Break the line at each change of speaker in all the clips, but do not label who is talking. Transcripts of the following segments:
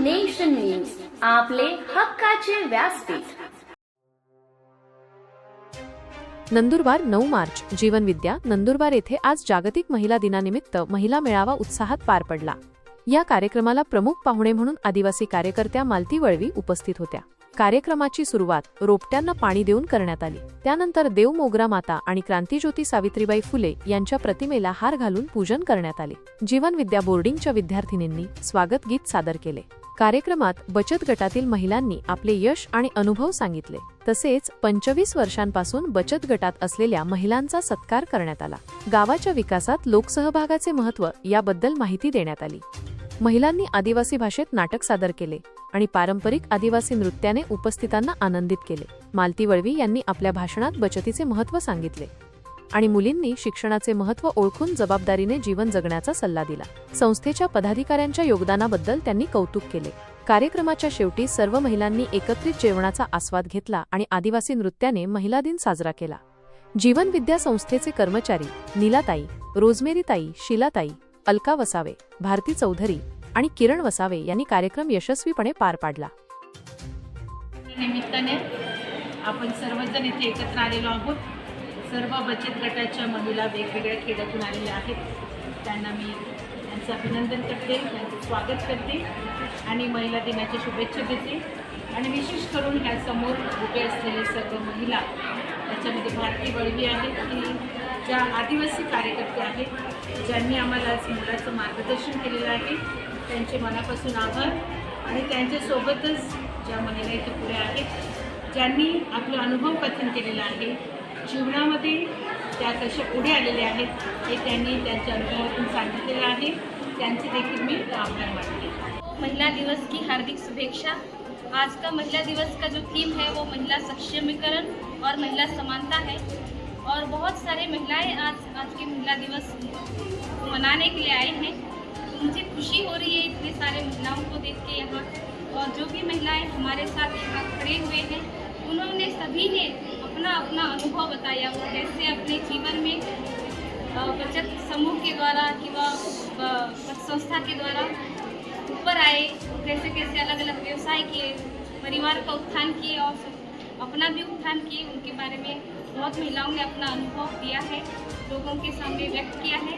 Nation news आपले हक्काचे व्यासपीठ.
नंदुरबार नऊ मार्च जीवनविद्या नंदुरबार येथे आज जागतिक महिला दिनानिमित्त महिला मेळावा उत्साहात पार पडला. या कार्यक्रमाला प्रमुख पाहुणे म्हणून आदिवासी कार्यकर्त्या मालती वळवी उपस्थित होत्या. कार्यक्रमाची सुरुवात रोपट्यांना पाणी देऊन करण्यात आली. त्यानंतर देव मोगरा माता आणि क्रांतीज्योती सावित्रीबाई फुले यांच्या प्रतिमेला हार घालून पूजन करण्यात आले. जीवनविद्या बोर्डिंगच्या विद्यार्थिनींनी स्वागत गीत सादर केले. कार्यक्रमात बचत गटातील महिलांनी आपले यश आणि अनुभव सांगितले. तसेच पंचवीस वर्षांपासून बचत गटात असलेल्या महिलांचा सत्कार करण्यात आला. गावाच्या विकासात लोकसहभागाचे महत्त्व याबद्दल माहिती देण्यात आली. महिलांनी आदिवासी भाषेत नाटक सादर केले आणि पारंपरिक आदिवासी नृत्याने उपस्थितांना आनंदित केले. मालती वळवी यांनी आपल्या भाषणात बचतीचे महत्त्व सांगितले आणि मुलींनी शिक्षणाचे महत्त्व ओळखून जबाबदारीने जीवन जगण्याचा सल्ला दिला. संस्थेच्या पदाधिकाऱ्यांच्या योगदानाबद्दल त्यांनी कौतुक केले. कार्यक्रमाच्या शेवटी सर्व महिलांनी एकत्रित जेवणाचा आस्वाद घेतला आणि आदिवासी नृत्याने महिला दिन साजरा केला. जीवन विद्या संस्थेचे कर्मचारी नीलाताई रोजमेरीताई शिलाताई अलका वसावे भारती चौधरी आणि किरण वसावे यांनी कार्यक्रम यशस्वीपणे पार पाडला.
निमित्ताने आपण सर्वजण इथे एकत्र आलेलो आहोत. सर्व बचत गटाच्या महिला वेगवेगळ्या खेड्यातून आलेल्या आहेत. त्यांना मी त्यांचं अभिनंदन करते त्यांचं स्वागत करते आणि महिला दिनाच्या शुभेच्छा देते. आणि विशेष करून ह्या समोर उभे असलेले सर्व महिला त्याच्यामध्ये भारती वळवी आहेत की ज्या आदिवासी कार्यकर्ते आहेत ज्यांनी आम्हाला आज मुलाचं मार्गदर्शन केलेलं आहे त्यांचे मनापासून आभार. आणि त्यांच्यासोबतच ज्या महिला इथे पुढे आहेत ज्यांनी आपला अनुभव कथन केलेला आहे जीवनामध्ये त्या कशा पुढे आलेल्या आहेत हे त्यांनी त्यांच्या अनुभवातून सांगितलेलं आहे. त्यांचे देखील मी आभार मानते.
महिला दिवस की हार्दिक शुभेच्छा. आज का महिला दिवस का जो थीम है वो महिला सक्षमीकरण और महिला समानता है। और बहुत सारे महिलाएँ आज आज के महिला दिवस मनाने के लिए आए हैं। तो मुझे खुशी हो रही है इतने सारे महिलाओं को देख के यहाँ और जो भी महिलाएँ हमारे साथ यहाँ खड़े हुए हैं, उन्होंने सभी ने अपना अपना अनुभव बताया वो कैसे अपने जीवन में बचत समूह के द्वारा कि संस्था के द्वारा ऊपर आए। कैसे कैसे अलग अलग व्यवसाय किए, परिवार का उत्थान किए और अपना भी उत्थान किए, उनके बारे में बहुत महिलाओं ने अपना अनुभव दिया है, लोगों के सामने व्यक्त किया है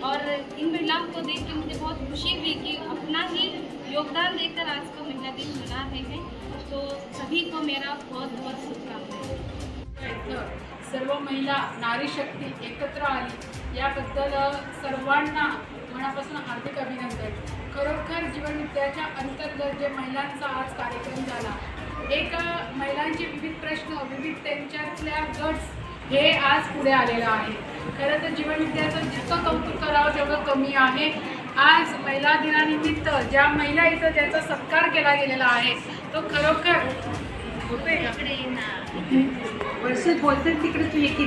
और इन महिलाओं को देख के मुझे बहुत खुशी हुई कि अपना ही योगदान देकर आज का महिला दिन मना रहे हैं। तो सभी को मेरा बहुत बहुत शुभकामनाएँ।
सर्व महिला, नारी शक्ती एकत्र आली, याबद्दल सर्वांना मनापासून हार्दिक अभिनंदन. खरोखर जीवनविद्याच्या अंतर्गत जे महिलांचा आज कार्यक्रम झाला एक महिलांचे विविध प्रश्न विविध त्यांच्यातल्या गट्स हे आज पुढे आलेलं आहे. खरं तर जीवनविद्याचं जितकं कौतुक करावं तेवढं कमी आहे. आज महिला दिनानिमित्त ज्या महिला इथं ज्याचा सत्कार केला गेलेला आहे तो खरोखर होतोय का? वर्षात बोलतात तिकडे तू येते